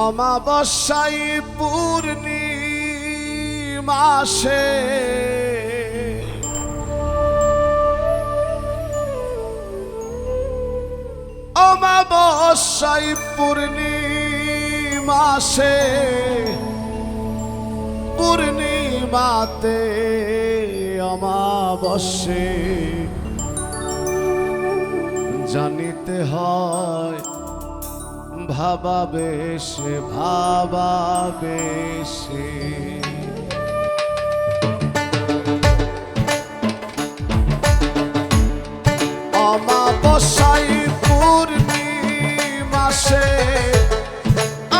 অমাবস্যায় পূর্ণিমাসে অমাবস্যায় পূর্ণিমাসে পূর্ণিমাতে অমাবস্যে। জানিতে হয় ভাবাবেশে ভাবাবেশে অমাবসাই পূর্ণিমাসে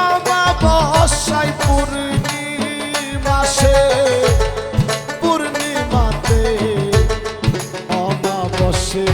অমাবসাই পূর্ণিমাসে পূর্ণিমাতে অমাবসে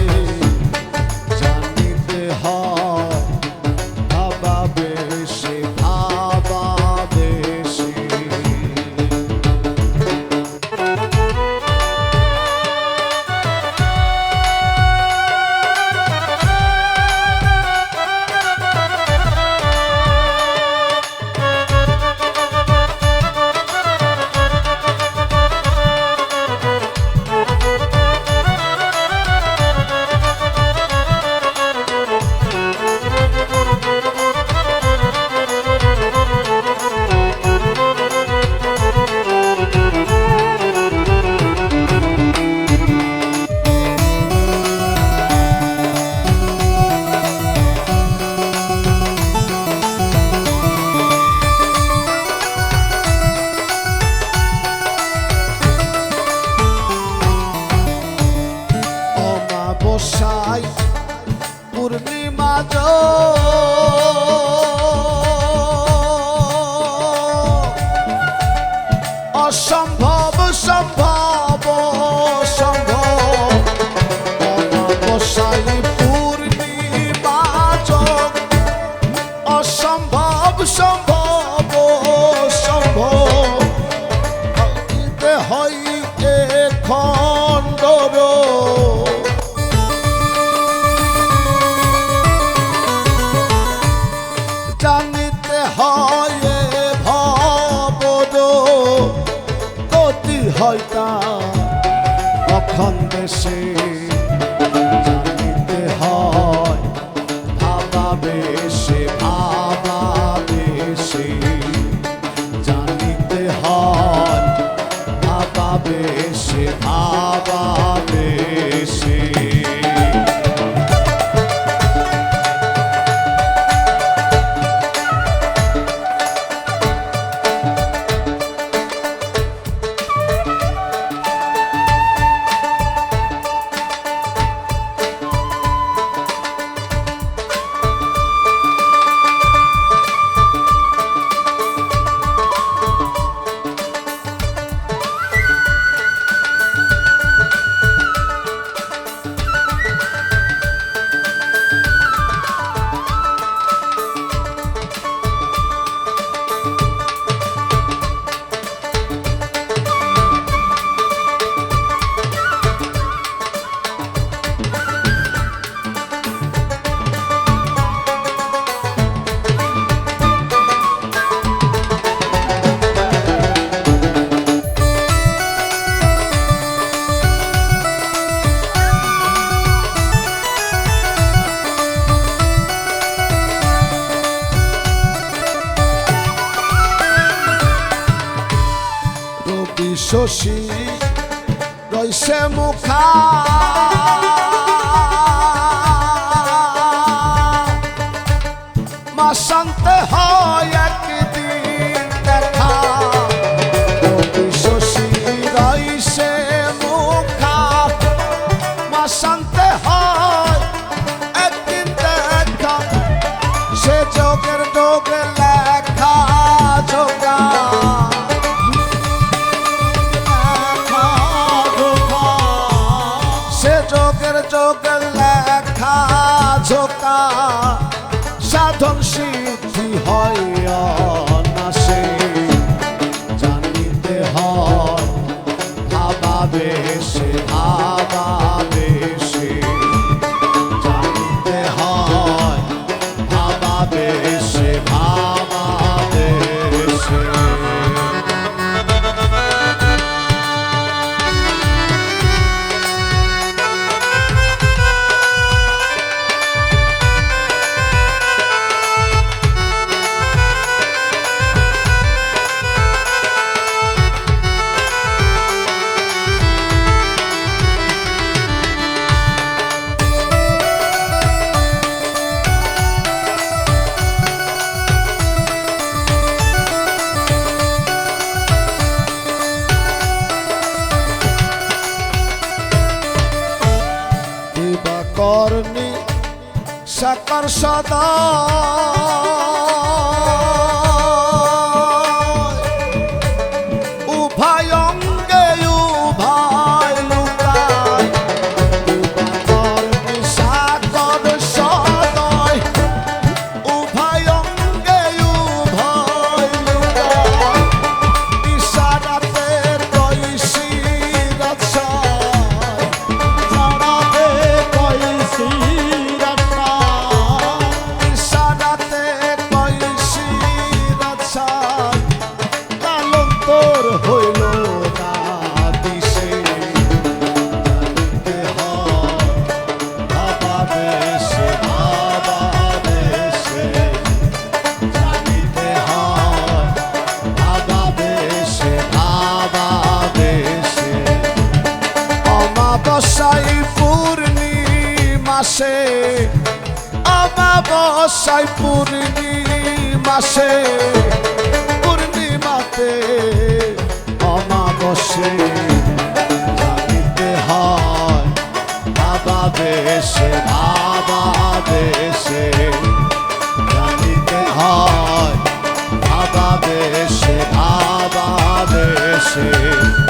অসম্ভব সম্ভব সম্ভব condescend. শশী রয়েছে মুখা। অনাসে জানিতে হয় ভাবাবেশ সকর সদা। অমাবস্যায় পূর্ণিমাসে পূর্ণিমাতে অমাবসে জানিতে হয়, বাবা দেশে বাবা দেশে। জানিতে হয়, বাবা দেশে বাবা দেশে।